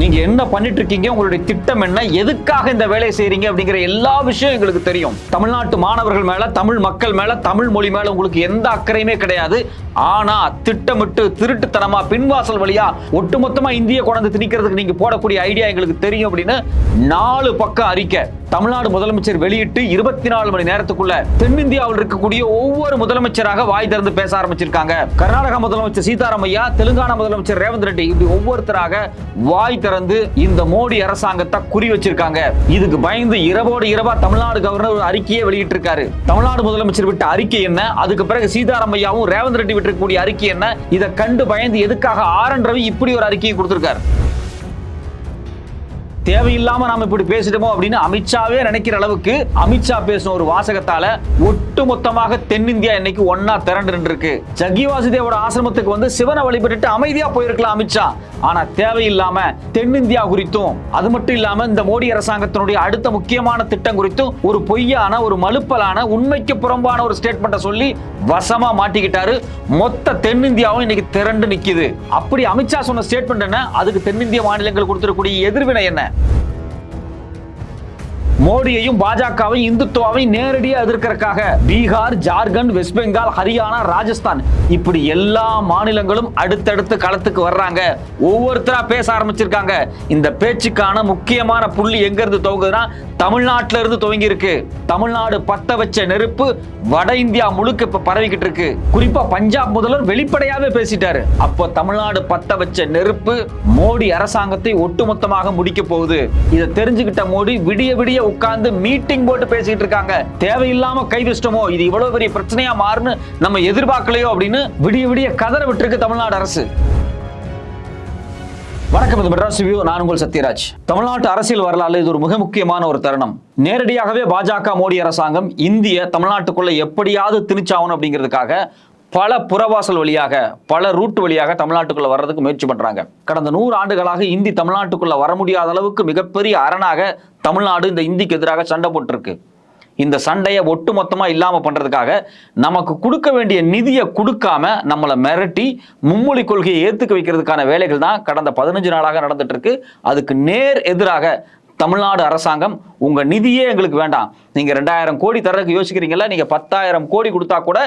நீங்க என்ன பண்ணிட்டு இருக்கீங்க உங்களுடைய திட்டம் என்ன? எதுக்காக இந்த வேலையை செய்றீங்க? அப்படிங்கிற எல்லா விஷயம் எங்களுக்கு தெரியும். தமிழ்நாட்டு மாணவர்கள் மேல தமிழ் மக்கள் மேல தமிழ் மொழி மேல உங்களுக்கு எந்த அக்கறையுமே கிடையாது. ஆனா திட்டமிட்டு திருட்டுத்தனமா பின்வாசல் வழியா ஒட்டுமொத்தமா இந்திய குழந்தை திணிக்கிறதுக்கு நீங்க போடக்கூடிய ஐடியா எங்களுக்கு தெரியும் அப்படின்னு நாலு பக்கம் அறிக்கை. தமிழ்நாடு முதலமைச்சர் வெளியிட்டு இருபத்தி நாலு மணி நேரத்துக்குள்ள தென்னிந்தியாவில் இருக்கக்கூடிய ஒவ்வொரு முதலமைச்சராக வாய் திறந்து பேச ஆரம்பிச்சிருக்காங்க. கர்நாடகா முதலமைச்சர் சீதாராமையா தெலுங்கானா முதலமைச்சர் ரேவந்த் ரெட்டி இப்படி ஒவ்வொருத்தராக வாய் திறந்து இந்த மோடி அரசாங்கத்தை குறி வச்சிருக்காங்க. இதுக்கு பயந்து இரவோடு இரவா தமிழ்நாடு கவர்னர் ஒரு அறிக்கையை வெளியிட்டிருக்காரு. தமிழ்நாடு முதலமைச்சர் விட்ட அறிக்கை என்ன? அதுக்கு பிறகு சீதாராமையாவும் ரேவந்த் ரெட்டி விட்டிருக்கக்கூடிய அறிக்கை என்ன? இதை கண்டு பயந்து எதுக்காக ஆர் என் ரவி இப்படி ஒரு அறிக்கையை கொடுத்திருக்காரு? தேவையில்லாம நாம இப்படி பேசிட்டோமோ அப்படின்னு அமித்ஷாவே நினைக்கிற அளவுக்கு அமித்ஷா பேசின ஒரு வாசகத்தால ஒட்டு மொத்தமாக தென்னிந்தியா இன்னைக்கு ஒன்னா திரண்டு நின்று இருக்கு ஜக்கி வாசுதேவோட ஆசிரமத்துக்கு வந்து சிவனை வழிபட்டுட்டு அமைதியா போயிருக்கலாம் அமித்ஷா. ஆனா தேவையில்லாம தென்னிந்தியா குறித்தும் அது மட்டும் இல்லாம இந்த மோடி அரசாங்கத்தினுடைய அடுத்த முக்கியமான திட்டம் குறித்தும் ஒரு பொய்யான ஒரு மலுப்பலான உண்மைக்கு புறம்பான ஒரு ஸ்டேட்மெண்ட்டை சொல்லி வசமா மாட்டிக்கிட்டாரு. மொத்த தென்னிந்தியாவும் இன்னைக்கு திரண்டு நிக்குது. அப்படி அமித்ஷா சொன்ன ஸ்டேட்மெண்ட் என்ன? அதுக்கு தென்னிந்திய மாநிலங்கள் கொடுத்துருக்கூடிய எதிர்வினை என்ன? மோடியையும் பாஜகவையும் இந்துத்துவாவையும் நேரடியாக எதிர்க்கிறதுக்காக பீகார் ஜார்க்கண்ட் வெஸ்ட் பெங்கால் ஹரியானா ராஜஸ்தான் இப்படி எல்லா மாநிலங்களும் அடுத்தடுத்து களத்துக்கு வர்றாங்க. ஒவ்வொருத்தரா பேச ஆரம்பிச்சிருக்காங்க. இந்த பேச்சுக்கான முக்கியமான புள்ளி எங்க இருந்து துவங்குதுன்னா தமிழ்நாட்டில இருந்து துவங்கி இருக்கு தமிழ்நாடு பத்த வச்ச நெருப்பு வட இந்தியா முழுக்க இப்ப பரவிக்கிட்டு இருக்கு. குறிப்பா பஞ்சாப் முதல்வர் வெளிப்படையாவே பேசிட்டாரு. அப்போ தமிழ்நாடு பத்த வச்ச நெருப்பு மோடி அரசாங்கத்தை ஒட்டுமொத்தமாக முடிக்க போகுது. இதை தெரிஞ்சுக்கிட்ட மோடி விடிய விடிய உட்கார்ந்து மீட்டிங் போட்டு பேசிட்டு இருக்காங்க. தேவையில்லாம கைவிஷ்டமோ இது இவ்வளவு பெரிய பிரச்சனையா மாறுன்னு நம்ம எதிர்பார்க்கலையோ அப்படின்னு விடிய விடிய கதற விட்டுருக்கு தமிழ்நாடு அரசு. வணக்கம் இது மெட்ராஸ் வியூ நான் உங்கள் சத்யராஜ். தமிழ்நாட்டு அரசியல் வரலாறு இது ஒரு மிக முக்கியமான ஒரு தருணம். நேரடியாகவே பாஜக மோடி அரசாங்கம் இந்திய தமிழ்நாட்டுக்குள்ள எப்படியாவது திணிச்சாகணும் அப்படிங்கிறதுக்காக பல புறவாசல் வழியாக பல ரூட் வழியாக தமிழ்நாட்டுக்குள்ள வர்றதுக்கு முயற்சி பண்றாங்க. கடந்த நூறு ஆண்டுகளாக இந்தி தமிழ்நாட்டுக்குள்ள வர முடியாத அளவுக்கு மிகப்பெரிய அரணாக தமிழ்நாடு இந்த இந்திக்கு எதிராக சண்டை போட்டிருக்கு. இந்த சண்டையை ஒட்டு மொத்தமாக இல்லாமல் பண்ணுறதுக்காக நமக்கு கொடுக்க வேண்டிய நிதியை கொடுக்காம நம்மளை மிரட்டி மும்மொழி கொள்கையை ஏற்றுக்க வைக்கிறதுக்கான வேலைகள் தான் கடந்த பதினஞ்சு நாளாக நடந்துட்டு இருக்கு. அதுக்கு நேர் எதிராக தமிழ்நாடு அரசாங்கம் உங்கள் நிதியே எங்களுக்கு வேண்டாம். நீங்கள் ரெண்டாயிரம் கோடி தரதுக்கு யோசிக்கிறீங்களா நீங்கள் பத்தாயிரம் கோடி கொடுத்தா கூட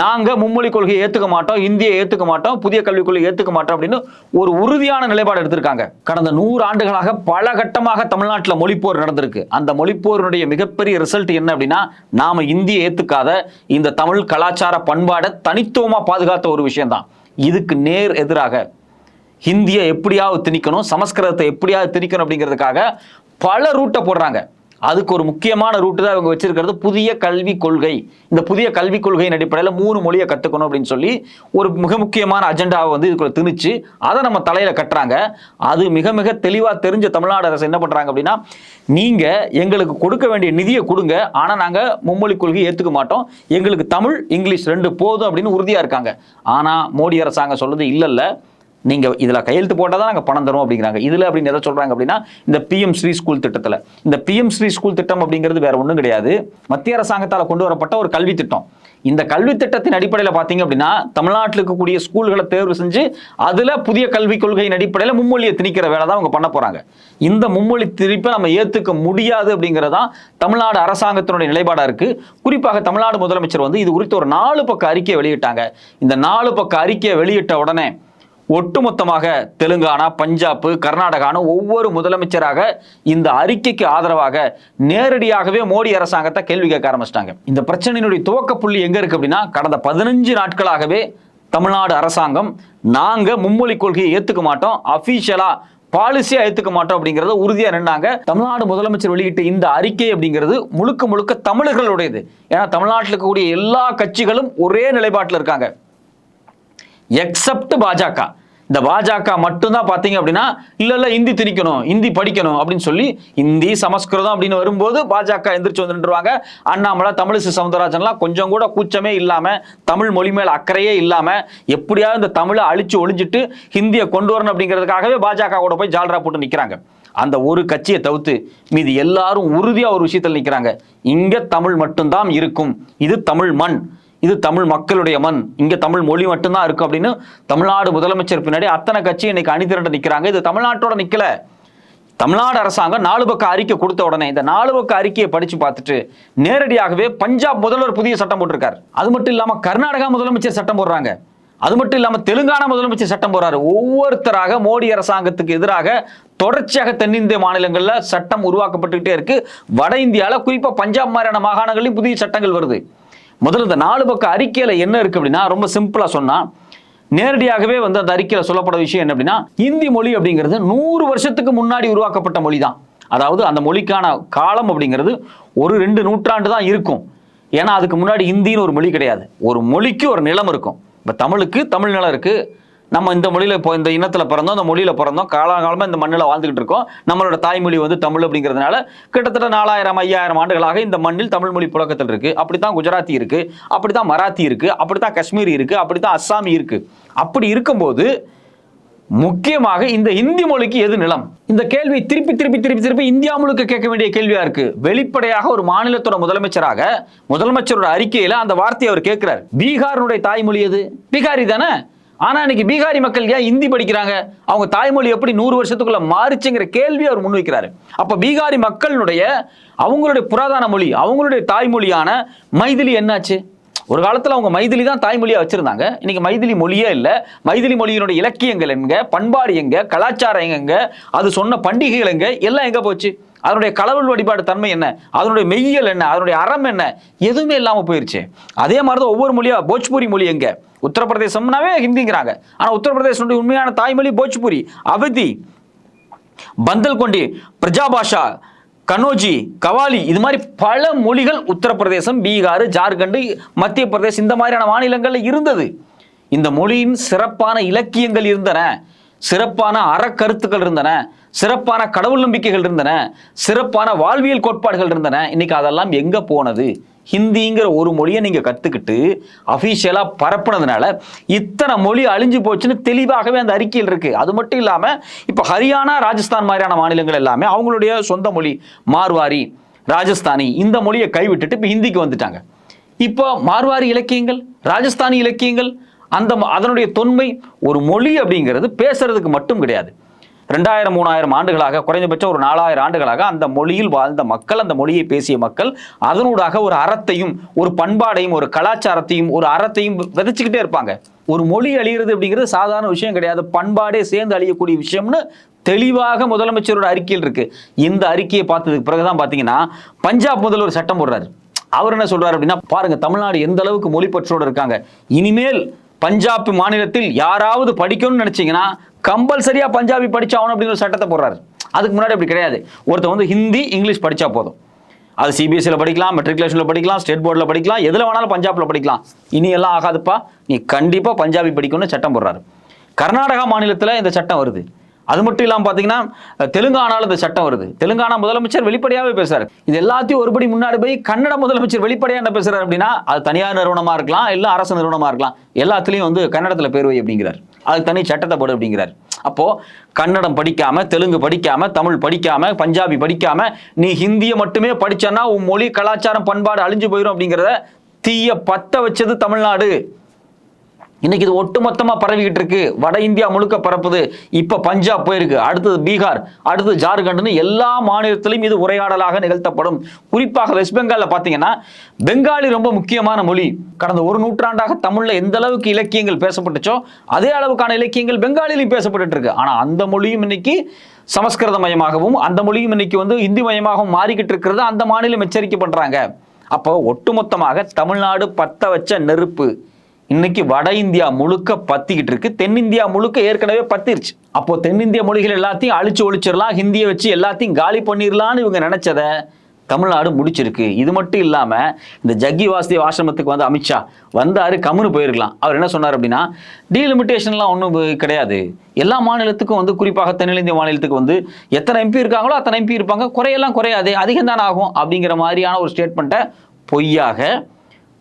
நாங்கள் மும்மொழி கொள்கையை ஏற்றுக்க மாட்டோம் இந்தியை ஏற்றுக்க மாட்டோம் புதிய கல்விக் கொள்கையை ஏற்றுக்க மாட்டோம் அப்படின்னு ஒரு உறுதியான நிலைப்பாடு எடுத்திருக்காங்க. கடந்த நூறு ஆண்டுகளாக பல கட்டமாக தமிழ்நாட்டில் மொழிப்போர் நடந்திருக்கு. அந்த மொழிப்போருடைய மிகப்பெரிய ரிசல்ட் என்ன அப்படின்னா நாம் இந்தியை ஏற்றுக்காத இந்த தமிழ் கலாச்சார பண்பாடை தனித்துவமாக பாதுகாத்த ஒரு விஷயம்தான். இதுக்கு நேர் எதிராக ஹிந்தியை எப்படியாவது திணிக்கணும் சமஸ்கிருதத்தை எப்படியாவது திணிக்கணும் அப்படிங்கிறதுக்காக பல ரூட்டை போடுறாங்க. அதுக்கு ஒரு முக்கியமான ரூட்டு தான் இவங்க வச்சிருக்கிறது புதிய கல்விக் கொள்கை. இந்த புதிய கல்விக் கொள்கையின் அடிப்படையில் மூணு மொழியை கற்றுக்கணும் அப்படின்னு சொல்லி ஒரு மிக முக்கியமான அஜெண்டாவை வந்து இதுக்குள்ள திணிச்சு அதை நம்ம தலையில கட்டுறாங்க. அது மிக மிக தெளிவாக தெரிஞ்ச தமிழ்நாடு அரசு என்ன பண்றாங்க அப்படின்னா நீங்க எங்களுக்கு கொடுக்க வேண்டிய நிதியை கொடுங்க. ஆனால் நாங்கள் மும்மொழி கொள்கையை ஏற்றுக்க மாட்டோம். எங்களுக்கு தமிழ் இங்கிலீஷ் ரெண்டு போதும் அப்படின்னு உறுதியாக இருக்காங்க. ஆனால் மோடி அரசாங்கம் சொல்றது இல்லை நீங்கள் இதில் கையெழுத்து போட்டால் தான் நாங்கள் பணம் தரும் அப்படிங்கிறாங்க. இதில் அப்படின்னு எதை சொல்கிறாங்க அப்படின்னா இந்த பிஎம் ஸ்ரீ ஸ்கூல் திட்டத்தில். இந்த பிஎம் ஸ்ரீ ஸ்கூல் திட்டம் அப்படிங்கிறது வேற ஒன்றும் கிடையாது. மத்திய அரசாங்கத்தால் கொண்டு வரப்பட்ட ஒரு கல்வி திட்டம். இந்த கல்வி திட்டத்தின் அடிப்படையில் பார்த்தீங்க அப்படின்னா தமிழ்நாட்டில் இருக்கக்கூடிய ஸ்கூல்களை தேர்வு செஞ்சு அதில் புதிய கல்விக் கொள்கையின் அடிப்படையில் மும்மொழியை திணிக்கிற வேலை தான் அவங்க பண்ண போகிறாங்க இந்த மும்மொழி திணிப்பை நம்ம ஏற்றுக்க முடியாது அப்படிங்கிறதான் தமிழ்நாடு அரசாங்கத்தினுடைய நிலைப்பாடாக இருக்குது குறிப்பாக தமிழ்நாடு முதலமைச்சர் வந்து இது குறித்து ஒரு நாலு பக்க அறிக்கையை வெளியிட்டாங்க. இந்த நாலு பக்க அறிக்கையை வெளியிட்ட உடனே ஒட்டுமொத்தமாக தெலுங்கானா பஞ்சாப் கர்நாடகான்னு ஒவ்வொரு முதலமைச்சராக இந்த அறிக்கைக்கு ஆதரவாக நேரடியாகவே மோடி அரசாங்கத்தை கேள்வி கேட்க ஆரம்பிச்சிட்டாங்க. இந்த பிரச்சனையினுடைய துவக்க புள்ளி எங்க இருக்கு அப்படின்னா கடந்த பதினஞ்சு நாட்களாகவே தமிழ்நாடு அரசாங்கம் நாங்க மும்மொழி கொள்கையை ஏத்துக்க மாட்டோம் அபிஷியலா பாலிசியா ஏத்துக்க மாட்டோம் அப்படிங்கறத உறுதியா நின்னாங்க. தமிழ்நாடு முதலமைச்சர் வெளியிட்ட இந்த அறிக்கை அப்படிங்கிறது முழுக்க முழுக்க தமிழர்களுடையது. ஏன்னா தமிழ்நாட்டில் இருக்கக்கூடிய எல்லா கட்சிகளும் ஒரே நிலைப்பாட்டில் இருக்காங்க. எக்ஸப்ட் பாஜக. இந்த பாஜக மட்டும்தான் பார்த்தீங்க அப்படின்னா இல்லை இல்லை ஹிந்தி திணிக்கணும் ஹிந்தி படிக்கணும் அப்படின்னு சொல்லி ஹிந்தி சமஸ்கிருதம் அப்படின்னு வரும்போது பாஜக எந்திரிச்சு வந்து நின்றுவாங்க அண்ணாமலை தமிழிசை சவுந்தரராஜன்லாம் கொஞ்சம் கூட கூச்சமே இல்லாமல் தமிழ் மொழி மேல் அக்கறையே இல்லாமல் எப்படியாவது இந்த தமிழை அழிச்சு ஒழிஞ்சிட்டு ஹிந்தியை கொண்டு வரணும் அப்படிங்கிறதுக்காகவே பாஜக கூட போய் ஜால்ரா போட்டு நிற்கிறாங்க அந்த ஒரு கட்சியை தவிர்த்து மீதி எல்லாரும் உறுதியாக ஒரு விஷயத்தில் நிற்கிறாங்க இங்கே தமிழ் மட்டும்தான் இருக்கும். இது தமிழ் மண். இது தமிழ் மக்களுடைய மண். இங்க தமிழ் மொழி மட்டும்தான் இருக்கும் அப்படின்னு தமிழ்நாடு முதலமைச்சர் பின்னாடி அத்தனை கட்சி இன்னைக்கு அணிதிரண்டு நிக்கிறாங்க. இது தமிழ்நாட்டோட நிக்கல. தமிழ்நாடு அரசாங்கம் நாலு பக்க அறிக்கை கொடுத்த உடனே இந்த நாலு பக்க அறிக்கையை படிச்சு பார்த்துட்டு நேரடியாகவே பஞ்சாப் முதல்வர் புதிய சட்டம் போட்டிருக்காரு. அது மட்டும் இல்லாம கர்நாடகா முதலமைச்சர் சட்டம் போடுறாங்க. அது மட்டும் இல்லாமல் தெலுங்கானா முதலமைச்சர் சட்டம் போடுறாரு. ஒவ்வொருத்தராக மோடி அரசாங்கத்துக்கு எதிராக தொடர்ச்சியாக தென்னிந்திய மாநிலங்களில் சட்டம் உருவாக்கப்பட்டுக்கிட்டே இருக்கு. வட இந்தியாவில் குறிப்பாக பஞ்சாப் மாதிரியான மாகாணங்களிலும் புதிய சட்டங்கள் வருது. முதல்ல இந்த நாலு பக்க அறிக்கையில என்ன இருக்கு அப்படின்னா ரொம்ப சிம்பிளா சொன்னா நேரடியாகவே வந்து அந்த அறிக்கையில சொல்லப்பட விஷயம் என்ன அப்படின்னா இந்தி மொழி அப்படிங்கிறது நூறு வருஷத்துக்கு முன்னாடி உருவாக்கப்பட்ட மொழி தான் அதாவது அந்த மொழிக்கான காலம் அப்படிங்கிறது ஒரு ரெண்டு நூற்றாண்டு தான் இருக்கும். ஏன்னா அதுக்கு முன்னாடி ஹிந்தின்னு ஒரு மொழி கிடையாது. ஒரு மொழிக்கு ஒரு நிலம் இருக்கும். இப்போ தமிழுக்கு தமிழ் நிலம் இருக்குது நம்ம இந்த மொழியில் இப்போ இந்த இனத்தில் பிறந்தோம் இந்த மொழியில் பிறந்தோம் காலகாலமாக இந்த மண்ணில் வாழ்ந்துகிட்டு இருக்கோம். நம்மளோட தாய்மொழி வந்து தமிழ் அப்படிங்கிறதுனால கிட்டத்தட்ட நாலாயிரம் ஐயாயிரம் ஆண்டுகளாக இந்த மண்ணில் தமிழ் மொழி புழக்கத்தில் அப்படி அப்படித்தான் குஜராத்தி இருக்கு அப்படித்தான் மராத்தி இருக்கு அப்படித்தான் காஷ்மீரி இருக்கு அப்படித்தான் அஸ்ஸாமி இருக்குது அப்படி இருக்கும்போது முக்கியமாக இந்த இந்தி மொழிக்கு எது நிலம்? இந்த கேள்வி திருப்பி திருப்பி திருப்பி திருப்பி இந்தியா முழுக்க கேட்க வேண்டிய கேள்வியா இருக்கு. வெளிப்படையாக ஒரு மாநிலத்தோட முதலமைச்சராக முதலமைச்சரோட அறிக்கையில அந்த வார்த்தையை அவர் கேட்கிறார். பீகாரினுடைய தாய்மொழி எது? பீகாரி தானே? ஆனா இன்னைக்கு பீகாரி மக்கள் ஏன் ஹிந்தி படிக்கிறாங்க? அவங்க தாய்மொழி எப்படி நூறு வருஷத்துக்குள்ள மாறுச்சுங்கிற கேள்வி அவர் முன்வைக்கிறாரு. அப்ப பீகாரி மக்களுடைய அவங்களுடைய புராதன மொழி அவங்களுடைய தாய்மொழியான மைதிலி என்னாச்சு? ஒரு காலத்தில் அவங்க மைதிலி தான் தாய்மொழியாக வச்சுருந்தாங்க. இன்றைக்கி மைதிலி மொழியே இல்லை. மைதிலி மொழியினுடைய இலக்கியங்கள் எங்க? பண்பாடு எங்க? கலாச்சாரம் எங்க? அது சொன்ன பண்டிகைகள் எங்க? எல்லாம் எங்கே போச்சு? அதனுடைய கடவுள் வழிபாடு தன்மை என்ன? அதனுடைய மெய்யல் என்ன? அதனுடைய அறம் என்ன? எதுவுமே இல்லாமல் போயிருச்சு. அதே மாதிரி தான் ஒவ்வொரு மொழியாக போஜ்பூரி மொழி எங்கே? உத்தரப்பிரதேசம்னாவே ஹிந்திங்கிறாங்க. ஆனால் உத்தரப்பிரதேசனுடைய உண்மையான தாய்மொழி போஜ்பூரி. அவதி பந்தல்கொண்டி பிரஜாபாஷா கனோஜி கவாலி இது மாதிரி பல மொழிகள் உத்தரப்பிரதேசம் பீகார் ஜார்க்கண்ட் மத்திய பிரதேசம் இந்த மாதிரியான மாநிலங்களில் இருந்தது. இந்த மொழியின் சிறப்பான இலக்கியங்கள் இருந்தன. சிறப்பான அறக்கருத்துக்கள் இருந்தன சிறப்பான கடவுள் நம்பிக்கைகள் இருந்தன சிறப்பான வாழ்வியல் கோட்பாடுகள் இருந்தன. இன்னைக்கு அதெல்லாம் எங்க போனது? ஹிந்திங்கிற ஒரு மொழியை நீங்க கத்துக்கிட்டு அபிஷியலா பரப்புனதுனால இத்தனை மொழி அழிஞ்சு போச்சுன்னு தெளிவாகவே அந்த அறிக்கையில் இருக்கு. அது மட்டும் இல்லாம இப்ப ஹரியானா ராஜஸ்தான் மாதிரியான மாநிலங்கள் எல்லாமே அவங்களுடைய சொந்த மொழி மார்வாரி ராஜஸ்தானி இந்த மொழியை கைவிட்டுட்டு இப்ப ஹிந்திக்கு வந்துட்டாங்க. இப்போ மார்வாரி இலக்கியங்கள் ராஜஸ்தானி இலக்கியங்கள் அந்த ம- அதனுடைய தொன்மை ஒரு மொழி அப்படிங்கிறது பேசுறதுக்கு மட்டும் கிடையாது. ரெண்டாயிரம் மூணாயிரம் ஆண்டுகளாக குறைந்தபட்சம் ஒரு நாலாயிரம் ஆண்டுகளாக அந்த மொழியில் வாழ்ந்த மக்கள் அந்த மொழியை பேசிய மக்கள் அதனூடாக ஒரு அறத்தையும் ஒரு பண்பாடையும் ஒரு கலாச்சாரத்தையும் ஒரு அறத்தையும் விதைச்சிக்கிட்டே இருப்பாங்க. ஒரு மொழி அழிகிறது அப்படிங்கிறது சாதாரண விஷயம் கிடையாது. பண்பாடே சேர்ந்து அழியக்கூடிய விஷயம்னு தெளிவாக முதலமைச்சரோட அறிக்கையில் இருக்கு. இந்த அறிக்கையை பார்த்ததுக்கு பிறகுதான் பார்த்தீங்கன்னா பஞ்சாப் முதல்வர் சட்டம் போடுறாரு. அவர் என்ன சொல்றாரு அப்படின்னா பாருங்க தமிழ்நாடு எந்த அளவுக்கு மொழிப்பற்றோடு இருக்காங்க. இனிமேல் பஞ்சாப் மாநிலத்தில் யாராவது படிக்கணும்னு நினச்சிங்கன்னா கம்பல்சரியாக பஞ்சாபி படித்தாகணும் அப்படின்னு ஒரு சட்டத்தை போடுறாரு. அதுக்கு முன்னாடி அப்படி கிடையாது. ஒருத்தன் வந்து ஹிந்தி இங்கிலீஷ் படித்தா போதும். அது சிபிஎஸ்சியில் படிக்கலாம் மெட்ரிகுலேஷனில் படிக்கலாம் ஸ்டேட் போர்டில் படிக்கலாம் எதில் வேணாலும் பஞ்சாபில் படிக்கலாம். இனி எல்லாம் ஆகாதுப்பா. நீ கண்டிப்பாக பஞ்சாபி படிக்கணும்னு சட்டம் போடுறாரு. கர்நாடகா மாநிலத்தில் இந்த சட்டம் வருது. அது மட்டும் இல்லாமல் பார்த்தீங்கன்னா தெலுங்கானால இந்த சட்டம் வருது. தெலுங்கானா முதலமைச்சர் வெளிப்படையாகவே பேசுறாரு. இது எல்லாத்தையும் ஒருபடி முன்னாடி போய் கன்னட முதலமைச்சர் வெளிப்படையாக என்ன பேசுறாரு அப்படின்னா அது தனியார் நிறுவனமாக இருக்கலாம் இல்லை அரசு நிறுவனமாக இருக்கலாம். எல்லாத்துலேயும் வந்து கன்னடத்தில் பேர் வை அப்படிங்கிறார். அதுக்கு தனி சட்டத்தை போடு அப்படிங்கிறார். அப்போ கன்னடம் படிக்காம தெலுங்கு படிக்காம தமிழ் படிக்காம பஞ்சாபி படிக்காம நீ ஹிந்தியை மட்டுமே படிச்சன்னா உன் மொழி கலாச்சாரம் பண்பாடு அழிஞ்சு போயிடும் அப்படிங்கிறத தீய பத்த வச்சது தமிழ்நாடு. இன்னைக்கு இது ஒட்டுமொத்தமாக பரவிக்கிட்டு இருக்கு. வட இந்தியா முழுக்க பரப்புது. இப்ப பஞ்சாப் போயிருக்கு. அடுத்தது பீகார் அடுத்தது ஜார்க்கண்ட்னு எல்லா மாநிலத்திலும் இது உரையாடலாக நிகழ்த்தப்படும். குறிப்பாக வெஸ்ட் பெங்கால்ல பாத்தீங்கன்னா பெங்காலி ரொம்ப முக்கியமான மொழி. கடந்த ஒரு நூற்றாண்டாக தமிழ்ல எந்த அளவுக்கு இலக்கியங்கள் பேசப்பட்டுச்சோ அதே அளவுக்கான இலக்கியங்கள் பெங்காலிலையும் பேசப்பட்டு இருக்கு. ஆனா அந்த மொழியும் இன்னைக்கு சமஸ்கிருத மயமாகவும் அந்த மொழியும் இன்னைக்கு வந்து இந்தி மயமாகவும் மாறிக்கிட்டு இருக்கிறது அந்த மாநிலம் எச்சரிக்கை பண்றாங்க. அப்போ ஒட்டுமொத்தமாக தமிழ்நாடு பத்த வச்ச நெருப்பு. இன்னைக்கு வட இந்தியா முழுக்க பத்திக்கிட்டு இருக்கு. தென்னிந்தியா முழுக்க ஏற்கனவே பத்திருச்சு. அப்போ தென்னிந்திய மொழிகள் எல்லாத்தையும் அழிச்சு ஒழிச்சிடலாம். ஹிந்தியை வச்சு எல்லாத்தையும் காலி பண்ணிடலாம்னு இவங்க நினைச்சத தமிழ்நாடு முடிச்சிருக்கு. இது மட்டும் இல்லாம இந்த ஜக்கி வாசுதேவ் ஆசிரமத்துக்கு வந்து அமித்ஷா வந்தாரு கம்முன்னு போயிருக்கலாம். அவர் என்ன சொன்னார் அப்படின்னா டீலிமிட்டேஷன்லாம் ஒன்றும் கிடையாது. எல்லா மாநிலத்துக்கும் வந்து குறிப்பாக தென்னிந்திய மாநிலத்துக்கு வந்து எத்தனை எம்பி இருக்காங்களோ அத்தனை எம்பி இருப்பாங்க. குறையெல்லாம் குறையாது. அதிகம் தான் ஆகும். அப்படிங்கிற மாதிரியான ஒரு ஸ்டேட்மெண்ட்டை பொய்யாக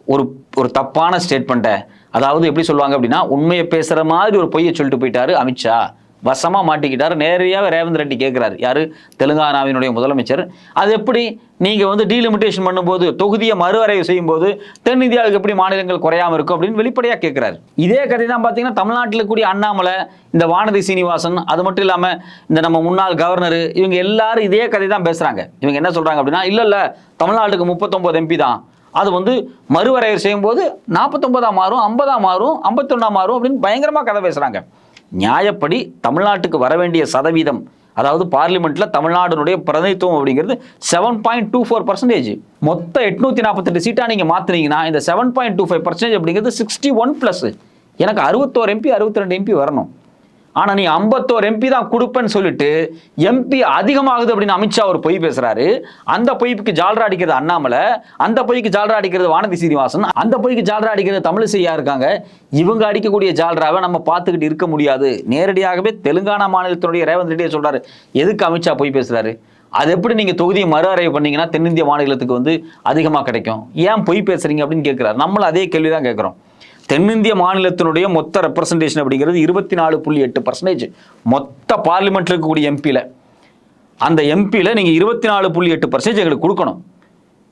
ஒரு ஒரு தப்பான ஸ்டேட்மெண்ட்டை அதாவது எப்படி சொல்லுவாங்க அப்படின்னா உண்மையை பேசுகிற மாதிரி ஒரு பொய்யை சொல்லிட்டு போயிட்டாரு அமித்ஷா. வசமாக மாட்டிக்கிட்டார். நேரடியாக ரேவந்த் ரெட்டி கேட்குறாரு யார்? தெலுங்கானாவினுடைய முதலமைச்சர். அது எப்படி? நீங்கள் வந்து டீலிமிட்டேஷன் பண்ணும்போது தொகுதியை மறுவரைவு செய்யும்போது தென்னிந்தியாவுக்கு எப்படி மாநிலங்கள் குறையாமல் இருக்கும் அப்படின்னு வெளிப்படையாக கேட்குறாரு இதே கதை தான் பார்த்தீங்கன்னா தமிழ்நாட்டில் கூடிய அண்ணாமலை இந்த வானதி சீனிவாசன் அது மட்டும் இல்லாமல் இந்த நம்ம முன்னாள் கவர்னர் இவங்க எல்லாரும் இதே கதை தான் பேசுகிறாங்க இவங்க என்ன சொல்கிறாங்க அப்படின்னா இல்லை இல்லை தமிழ்நாட்டுக்கு முப்பத்தொம்போது எம்பி தான். அது வந்து மறுவரையறை செய்யும்போது நாற்பத்தொன்பதா மாறும் ஐம்பதாக மாறும் ஐம்பத்தொன்னா மாறும் அப்படின்னு பயங்கரமாக கதை பேசுகிறாங்க நியாயப்படி தமிழ்நாட்டுக்கு வர வேண்டிய சதவீதம் அதாவது பார்லிமெண்ட்டில் தமிழ்நாடுனுடைய பிரதிநிதித்துவம் அப்படிங்கிறது seven point two four percentage மொத்த எட்நூற்றி நாற்பத்தெட்டு சீட்டாக நீங்கள் மாத்துனீங்கன்னா இந்த seven point two five percentage அப்படிங்கிறது சிக்ஸ்டி ஒன் ப்ளஸ் எனக்கு அறுபத்தோரு எம்பி அறுபத்தி ரெண்டு எம்பி வரணும். ஆனால் நீ ஐம்பத்தோரு எம்பி தான் கொடுப்பேன்னு சொல்லிட்டு எம்பி அதிகமாகுது அப்படின்னு அமித்ஷா ஒரு பொய் பேசுறாரு. அந்த பொய்க்கு ஜால்ரா அடிக்கிறது அண்ணாமலை அந்த பொய்க்கு ஜால்ரா அடிக்கிறது வானதி சீனிவாசன் அந்த பொய்க்கு ஜால்ரா அடிக்கிறது தமிழிசையா இருக்காங்க. இவங்க அடிக்கக்கூடிய ஜால்ராவை நம்ம பார்த்துக்கிட்டு இருக்க முடியாது. நேரடியாகவே தெலுங்கானா மாநிலத்தினுடைய ரேவந்த் ரெட்டியை சொல்றாரு. எதுக்கு அமித்ஷா பொய் பேசுறாரு? அது எப்படி நீங்கள் தொகுதியை மறு ஆய்வு பண்ணீங்கன்னா தென்னிந்திய மாநிலத்துக்கு வந்து அதிகமாக கிடைக்கும். ஏன் பொய் பேசுறீங்க அப்படின்னு கேட்குறாரு நம்மளும் அதே கேள்வி தான் கேட்குறோம் தென்னிந்திய மாநிலத்தினுடைய மொத்த ரெப்ரசன்டேஷன் அப்படிங்கிறது இருபத்தி நாலு புள்ளி எட்டு பர்சன்டேஜ் மொத்த பார்லிமெண்ட்ல இருக்கக்கூடிய எம்பியில் அந்த எம்பியில் நீங்கள் இருபத்தி நாலு புள்ளி எட்டு பர்சன்டேஜ் எங்களுக்கு கொடுக்கணும்.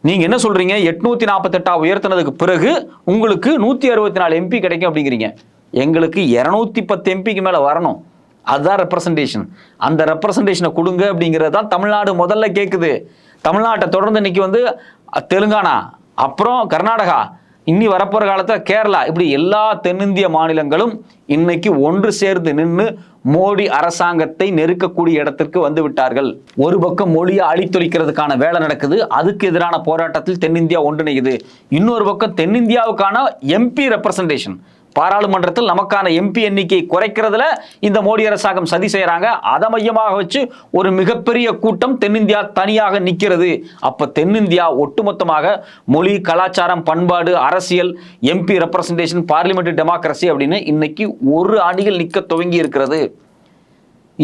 நீங்கள் என்ன சொல்கிறீங்க எட்நூற்றி நாற்பத்தெட்டா உயர்த்தினதுக்கு பிறகு உங்களுக்கு நூற்றி அறுபத்தி நாலு எம்பி கிடைக்கும் அப்படிங்கிறீங்க. எங்களுக்கு இரநூத்தி பத்து எம்பிக்கு மேலே வரணும். அதுதான் ரெப்ரசன்டேஷன் அந்த ரெப்ரசன்டேஷனை கொடுங்க அப்படிங்கிறது தான் தமிழ்நாடு முதல்ல கேட்குது தமிழ்நாட்டை தொடர்ந்து இன்னைக்கு வந்து தெலுங்கானா அப்புறம் கர்நாடகா இன்னி வரப்போகிற காலத்தில் கேரளா இப்படி எல்லா தென்னிந்திய மாநிலங்களும் இன்னைக்கு ஒன்று சேர்ந்து நின்று மோடி அரசாங்கத்தை நெருக்கக்கூடிய இடத்திற்கு வந்து விட்டார்கள். ஒரு பக்கம் மொழியை அழித்தொழிக்கிறதுக்கான வேலை நடக்குது அதுக்கு எதிரான போராட்டத்தில் தென்னிந்தியா ஒன்றிணையுது. இன்னொரு பக்கம் தென்னிந்தியாவுக்கான எம்பி ரெப்ரசன்டேஷன் பாராளுமன்றத்தில் நமக்கான எம்பி எண்ணிக்கை குறைக்கிறதுல இந்த மோடி அரசாங்கம் சதி செய்கிறாங்க அதை மையமாக வச்சு ஒரு மிகப்பெரிய கூட்டம் தென்னிந்தியா தனியாக நிற்கிறது அப்போ தென்னிந்தியா ஒட்டுமொத்தமாக மொழி கலாச்சாரம் பண்பாடு அரசியல் எம்பி ரெப்ரசன்டேஷன் பார்லிமெண்ட் டெமோக்ரஸி அப்படின்னு இன்னைக்கு ஒரு அணியில் நிற்க துவங்கி இருக்கிறது.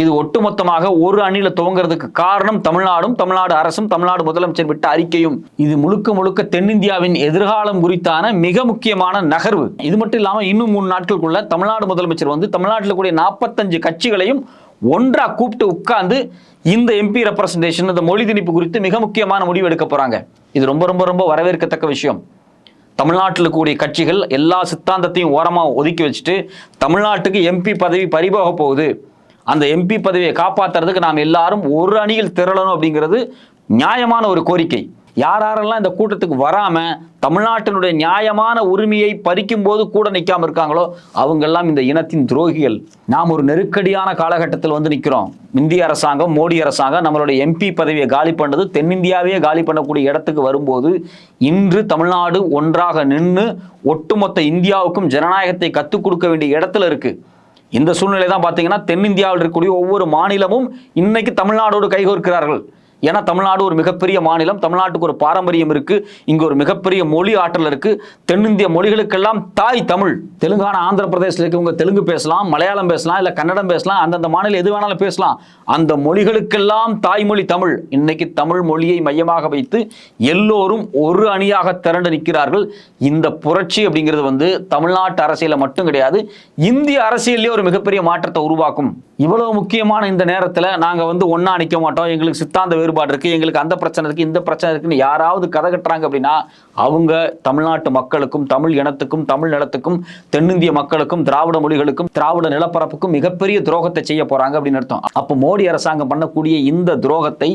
இது ஒட்டுமொத்தமாக ஒரு அணியில துவங்கிறதுக்கு காரணம் தமிழ்நாடும் தமிழ்நாடு அரசும் தமிழ்நாடு முதலமைச்சர் விட்ட அறிக்கையும். இது முழுக்க முழுக்க தென்னிந்தியாவின் எதிர்காலம் குறித்தான மிக முக்கியமான நகர்வு. இது மட்டும் இல்லாமல் இன்னும் மூணு நாட்களுக்குள்ள தமிழ்நாடு முதலமைச்சர் வந்து தமிழ்நாட்டில் கூடிய நாற்பத்தஞ்சு கட்சிகளையும் ஒன்றா கூப்பிட்டு உட்கார்ந்து இந்த எம்பி ரெப்ரசன்டேஷன் இந்த மொழி திணிப்பு குறித்து மிக முக்கியமான முடிவு எடுக்க போறாங்க. இது ரொம்ப ரொம்ப ரொம்ப வரவேற்கத்தக்க விஷயம். தமிழ்நாட்டில் கூடிய கட்சிகள் எல்லா சித்தாந்தத்தையும் ஓரமாக ஒதுக்கி வச்சுட்டு தமிழ்நாட்டுக்கு எம்பி பதவி பறிபோக போகுது. அந்த எம்பி பதவியை காப்பாற்றுறதுக்கு நாம் எல்லாரும் ஒரு அணியில் திரளணும் அப்படிங்கிறது நியாயமான ஒரு கோரிக்கை. யார் யாரெல்லாம் இந்த கூட்டத்துக்கு வராமல் தமிழ்நாட்டினுடைய நியாயமான உரிமையை பறிக்கும் போது கூட நிற்காமல் இருக்காங்களோ அவங்கெல்லாம் இந்த இனத்தின் துரோகிகள். நாம் ஒரு நெருக்கடியான காலகட்டத்தில் வந்து நிற்கிறோம் இந்திய அரசாங்கம் மோடி அரசாங்கம் நம்மளுடைய எம்பி பதவியை காலி பண்ணது தென்னிந்தியாவே காலி பண்ணக்கூடிய இடத்துக்கு வரும்போது இன்று தமிழ்நாடு ஒன்றாக நின்று ஒட்டுமொத்த இந்தியாவுக்கும் ஜனநாயகத்தை கற்றுக் கொடுக்க வேண்டிய இடத்துல இருக்குது இந்த சூழ்நிலை தான் பார்த்தீங்கன்னா தென்னிந்தியாவில் இருக்கக்கூடிய ஒவ்வொரு மாநிலமும் இன்னைக்கு தமிழ்நாடோடு கைகோர்க்கிறார்கள். ஏன்னா தமிழ்நாடு ஒரு மிகப்பெரிய மாநிலம் தமிழ்நாட்டுக்கு ஒரு பாரம்பரியம் இருக்கு இங்க ஒரு மிகப்பெரிய மொழி ஆற்றல் இருக்கு தென்னிந்திய மொழிகளுக்கெல்லாம் தாய் தமிழ். தெலுங்கானா ஆந்திர பிரதேசத்தில் இருக்கவங்க தெலுங்கு பேசலாம் மலையாளம் பேசலாம் இல்ல கன்னடம் பேசலாம் அந்தந்த மாநிலம் எது வேணாலும் பேசலாம். அந்த மொழிகளுக்கெல்லாம் தாய்மொழி தமிழ். இன்னைக்கு தமிழ் மொழியை மையமாக வைத்து எல்லோரும் ஒரு அணியாக திரண்டு நிற்கிறார்கள். இந்த புரட்சி அப்படிங்கிறது வந்து தமிழ்நாட்டு அரசியலில் மட்டும் கிடையாது இந்திய அரசியல்லே ஒரு மிகப்பெரிய மாற்றத்தை உருவாக்கும். இவ்வளவு முக்கியமான இந்த நேரத்தில் நாங்க வந்து ஒன்றா நிற்க மாட்டோம். எங்களுக்கு சித்தாந்த வேறுபாடு இருக்கு எங்களுக்கு அந்த பிரச்சனை இருக்குது இந்த பிரச்சனை இருக்குன்னு யாராவது கதை கட்டுறாங்க அப்படின்னா அவங்க தமிழ்நாட்டு மக்களுக்கும் தமிழ் இனத்துக்கும் தமிழ் நிலத்துக்கும் தென்னிந்திய மக்களுக்கும் திராவிட மொழிகளுக்கும் திராவிட நிலப்பரப்புக்கும் மிகப்பெரிய துரோகத்தை செய்ய போகிறாங்க அப்படின்னு அர்த்தம். அப்போ மோடி அரசாங்கம் பண்ணக்கூடிய இந்த துரோகத்தை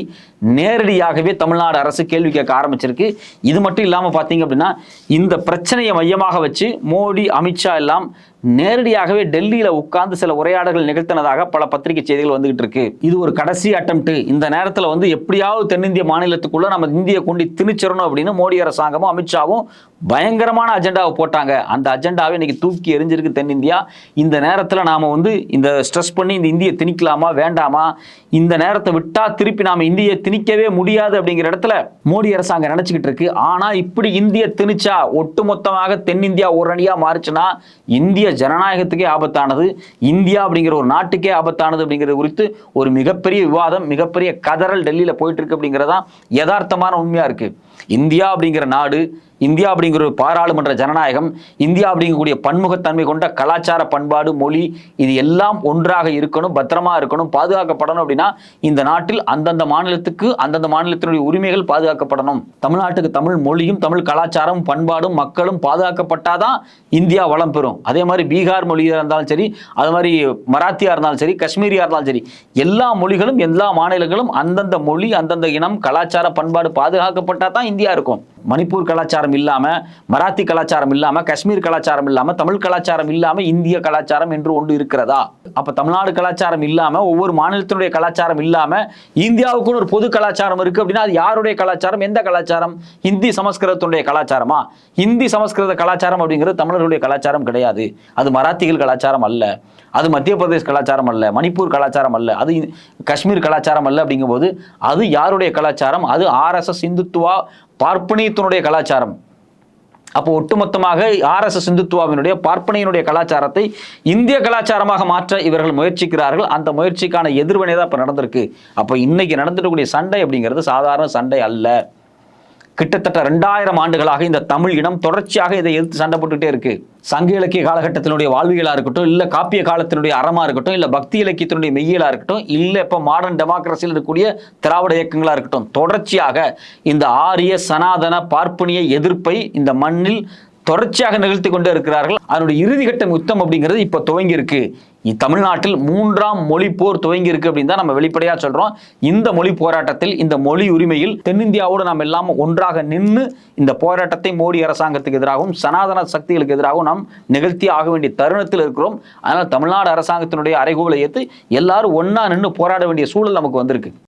நேரடியாகவே தமிழ்நாடு அரசு கேள்வி கேட்க ஆரம்பிச்சிருக்கு. இது மட்டும் இல்லாமல் பார்த்தீங்க அப்படின்னா இந்த பிரச்சனையை மையமாக வச்சு மோடி அமித்ஷா எல்லாம் நேரடியாகவே டெல்லியில உட்கார்ந்து சில உரையாடல்கள் நிகழ்த்தினதாக பல பத்திரிகை செய்திகள் வந்துகிட்டு இருக்கு. இது ஒரு கடைசி அட்டம்ப்ட் இந்த நேரத்துல வந்து எப்படியாவது தென்னிந்திய மாநிலத்துக்குள்ள நம்ம இந்திய கொண்டு திணிச்சிடணும் அப்படின்னு மோடி அரசாங்கமும் அமித்ஷாவும் பயங்கரமான அஜெண்டாவை போட்டாங்க. அந்த அஜெண்டாவை இன்னைக்கு தூக்கி எரிஞ்சிருக்கு தென்னிந்தியா. இந்த நேரத்துல நாம வந்து இந்த ஸ்ட்ரெஸ் பண்ணி இந்த இந்தியை திணிக்கலாமா வேண்டாமா? இந்த நேரத்தை விட்டா திருப்பி நாம இந்தியை திணிக்கவே முடியாது அப்படிங்கிற இடத்துல மோடி அரசாங்கம் நினைச்சுக்கிட்டு இருக்கு. ஆனா இப்படி இந்திய திணிச்சா ஒட்டுமொத்தமாக தென்னிந்தியா ஒரு அணியா மாறுச்சுன்னா இந்திய ஜனநாயகத்துக்கே ஆபத்தானது இந்தியா அப்படிங்கிற ஒரு நாட்டுக்கே ஆபத்தானது அப்படிங்கிறது குறித்து ஒரு மிகப்பெரிய விவாதம் மிகப்பெரிய கதறல் டெல்லியில போயிட்டு இருக்கு அப்படிங்கிறதான் யதார்த்தமான உண்மையா இருக்கு. இந்தியா அப்படிங்கிற நாடு இந்தியா அப்படிங்கிற ஒரு பாராளுமன்ற ஜனநாயகம் இந்தியா அப்படிங்கக்கூடிய பன்முகத்தன்மை கொண்ட கலாச்சார பண்பாடு மொழி இது எல்லாம் ஒன்றாக இருக்கணும் பத்திரமா இருக்கணும் பாதுகாக்கப்படணும் அப்படின்னா இந்த நாட்டில் அந்தந்த மாநிலத்துக்கு அந்தந்த மாநிலத்தினுடைய உரிமைகள் பாதுகாக்கப்படணும். தமிழ்நாட்டுக்கு தமிழ் மொழியும் தமிழ் கலாச்சாரம் பண்பாடும் மக்களும் பாதுகாக்கப்பட்டாதான் இந்தியா வளம் பெறும். அதே மாதிரி பீகார் மொழியாக இருந்தாலும் சரி அது மாதிரி மராத்தியா இருந்தாலும் சரி காஷ்மீரியா இருந்தாலும் சரி எல்லா மொழிகளும் எல்லா மாநிலங்களும் அந்தந்த மொழி அந்தந்த இனம் கலாச்சார பண்பாடு பாதுகாக்கப்பட்டா தான் இந்தியா இருக்கும். மணிப்பூர் கலாச்சாரம் இல்லாம மராத்தி கலாச்சாரம் இல்லாம காஷ்மீர் கலாச்சாரம் இல்லாம தமிழ் கலாச்சாரம் இல்லாம இந்திய கலாச்சாரம் என்று ஒன்று இருக்கிறதா? அப்ப தமிழ்நாடு கலாச்சாரம் இல்லாம ஒவ்வொரு மாநிலத்தினுடைய கலாச்சாரம் இல்லாமல் இந்தியாவுக்குன்னு ஒரு பொது கலாச்சாரம் இருக்கு அப்படின்னா அது யாருடைய கலாச்சாரம்? எந்த கலாச்சாரம்? ஹிந்தி சமஸ்கிருதத்துடைய கலாச்சாரமா? ஹிந்தி சமஸ்கிருத கலாச்சாரம் அப்படிங்கிறது தமிழர்களுடைய கலாச்சாரம் கிடையாது. அது மராத்திகள் கலாச்சாரம் அல்ல. அது மத்திய பிரதேஷ் கலாச்சாரம் அல்ல. மணிப்பூர் கலாச்சாரம் அல்ல. அது காஷ்மீர் கலாச்சாரம் அல்ல அப்படிங்கும்போது அது யாருடைய கலாச்சாரம்? அது ஆர்எஸ்எஸ் இந்துத்துவா பார்ப்பனியத்தினுடைய கலாச்சாரம். அப்போ ஒட்டுமொத்தமாக ஆர்எஸ்எஸ் இந்துத்துவாவினுடைய பார்ப்பனையினுடைய கலாச்சாரத்தை இந்திய கலாச்சாரமாக மாற்ற இவர்கள் முயற்சிக்கிறார்கள். அந்த முயற்சிக்கான எதிர்வினை தான் இப்போ நடந்திருக்கு. அப்போ இன்னைக்கு நடந்துடக்கூடிய சண்டை அப்படிங்கிறது சாதாரண சண்டை அல்ல. கிட்டத்தட்ட ரெண்டாயிரம் ஆண்டுகளாக இந்த தமிழ் இனம் தொடர்ச்சியாக இதை எதிர்த்து சண்டை போட்டுக்கிட்டே இருக்கு. சங்க இலக்கிய காலகட்டத்தினுடைய வாழ்வியலாக இருக்கட்டும் இல்லை காப்பிய காலத்தினுடைய அறமாக இருக்கட்டும் இல்லை பக்தி இலக்கியத்தினுடைய மெய்யியலா இருக்கட்டும் இல்லை இப்போ மாடர்ன் டெமோக்ரஸியில் இருக்கக்கூடிய திராவிட இயக்கங்களாக இருக்கட்டும் தொடர்ச்சியாக இந்த ஆரிய சனாதன பார்ப்பனிய எதிர்ப்பை இந்த மண்ணில் தொடர்ச்சியாக நிகழ்த்தி கொண்டே இருக்கிறார்கள். அதனுடைய இறுதிக்கட்டம் யுத்தம் அப்படிங்கிறது இப்போ துவங்கி இருக்கு தமிழ்நாட்டில் மூன்றாம் மொழி போர் துவங்கி இருக்கு அப்படின்னு தான் நம்ம வெளிப்படையா சொல்றோம். இந்த மொழி போராட்டத்தில் இந்த மொழி உரிமையில் தென்னிந்தியாவோடு நாம் எல்லாம் ஒன்றாக நின்று இந்த போராட்டத்தை மோடி அரசாங்கத்துக்கு எதிராகவும் சனாதன சக்திகளுக்கு எதிராகவும் நாம் நிகழ்த்தி ஆக வேண்டிய தருணத்தில் இருக்கிறோம். அதனால் தமிழ்நாடு அரசாங்கத்தினுடைய அறைகூலை ஏற்று எல்லாரும் ஒன்னா நின்று போராட வேண்டிய சூழல் நமக்கு வந்திருக்கு.